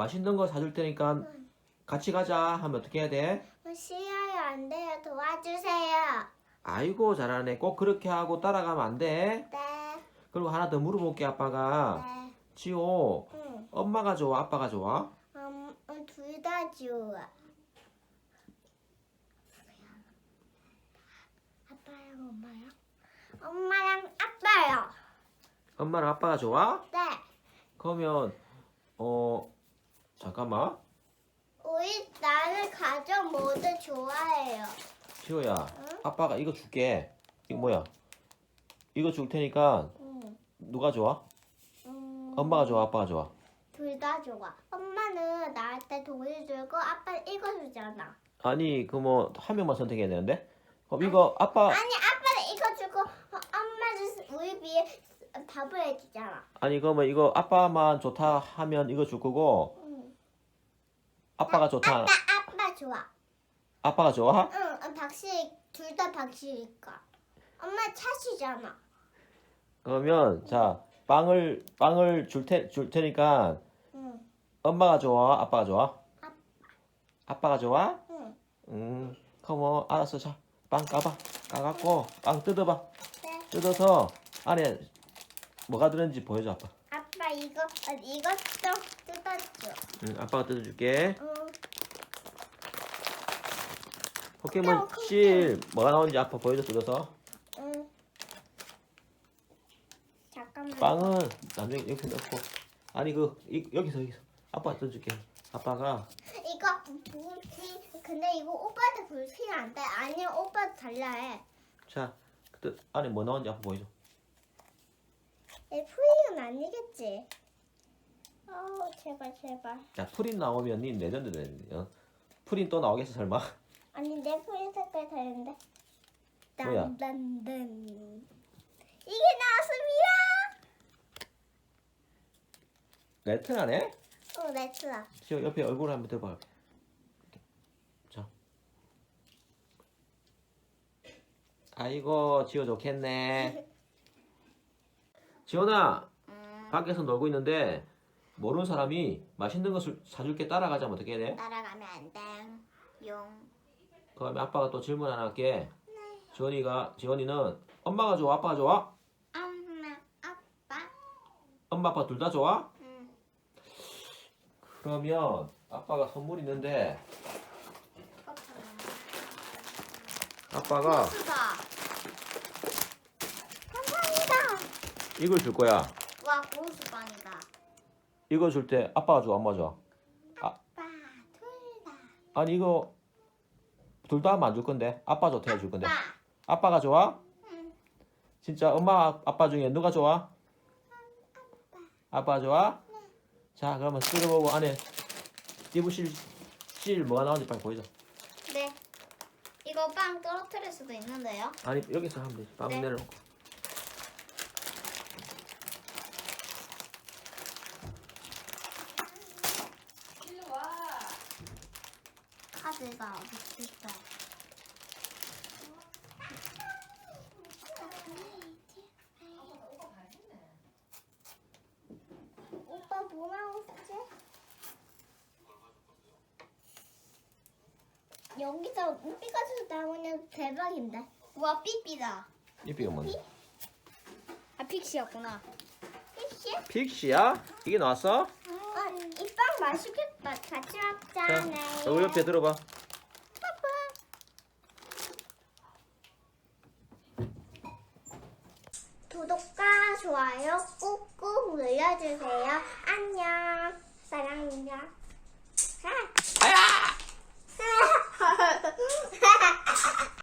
맛있는 거 사줄 테니까 같이 가자 하면 어떻게 해야 돼? 싫어요 안 돼요 도와주세요. 아이고 잘하네. 꼭 그렇게 하고 따라가면 안 돼. 네. 그리고 하나 더 물어볼게 아빠가. 네. 지호 응. 엄마가 좋아 아빠가 좋아? 음, 둘 다 좋아. 아빠랑 엄마랑? 엄마랑 아빠요. 엄마랑 아빠가 좋아? 네. 그러면 어 잠깐만 우리 나는 가족 모두 좋아해요. 지호야 응? 아빠가 이거 줄게. 이거 뭐야? 이거 줄 테니까 응. 누가 좋아? 음, 엄마가 좋아 아빠가 좋아? 둘다 좋아. 엄마는 나한테 돈을 주고 아빠는 이거 주잖아. 아니 그 뭐 한 명만 선택해야 되는데? 그럼 이거 아빠 아니 아빠는 이거 주고 어, 엄마는 우리 위해 밥을 해주잖아. 아니 그러면 이거 아빠만 좋다 하면 이거 줄 거고 응. 아빠가 좋다 아빠 아빠 좋아. 아빠가 좋아? 응, 박씨 둘 다 박씨니까. 엄마 차시잖아. 그러면 자 빵을 빵을 줄, 테, 줄 테니까 응, 엄마가 좋아 아빠가 좋아? 아빠. 아빠가 좋아? 응. 음 그럼 뭐 알았어 자 빵 까봐 까갖고 빵 뜯어봐 네. 뜯어서 안에 뭐가 들었는지 보여줘 아빠 이거 어, 이거 좀 뜯어줘. 응 아빠가 뜯어줄게 응. 포켓몬 실 뭐가 나오는지 아빠 보여줘 뜯어서 응. 잠깐만. 빵은 나중에 이렇게 넣고 아니 그 이- 여기서 여기서 아빠 뜯어줄게 아빠가 이거 불티 근데 이거 오빠한테 불티는 안 돼. 아니면 오빠도 달라 해. 자그 안에 뭐 나오는지 아빠 보여줘 내 프리는 아니겠지. 어 제발 제발. 자 프린 나오면 니 레전드 되는데 어? 프린 또 나오겠어 설마? 아니 내 프리 색깔 다른데. 뭐야? 딴딴딴. 이게 나왔습니다. 레트나네? 어 레트라. 지금 옆에 얼굴 한번 들어봐 자 아이고 지호 좋겠네 지호나 음, 밖에서 놀고 있는데 모르는 사람이 맛있는 것을 사줄게 따라가자면 어떻게 해야 돼? 따라가면 안 돼. 용. 그다음에 아빠가 또 질문 하나 할게 지원이가 지원이는 엄마가 좋아 아빠가 좋아? 엄마 아빠. 엄마 아빠 둘 다 좋아? 응. 그러면 아빠가 선물 있는데 아빠가 수다. 감사합니다. 이걸 줄 거야 와 고수빵이다. 이거 줄 때 아빠가 좋아 엄마 좋아? 아빠 둘 다. 아니 이거 둘 다 하면 안 줄 건데 아빠 좋다 해줄 건데 아빠. 아빠가 좋아? 응. 진짜 엄마 아빠 중에 누가 좋아? 아빠 좋아? 자 그러면 뜯어보고 안에 띠부실 실 뭐가 나오는지 빨리 보여줘 네. 이거 빵 떨어뜨릴 수도 있는데요. 아니 여기서 하면 되지 빵 네. 내려놓고 카드가 어디 있어? 오빠 뭐 나왔지? 여기서 삐까지 나오면 대박인데. 우와 삐삐다. 이삐가 뭔데? 아 픽시였구나. 픽시? 픽시야? 이게 나왔어? 아, 이 빵 맛있겠다. 오빠 같이 먹잖아요. 너 네. 옆에 들어봐. 구독과 좋아요 꾹꾹 눌러주세요. 안녕. 사랑합니다. 아!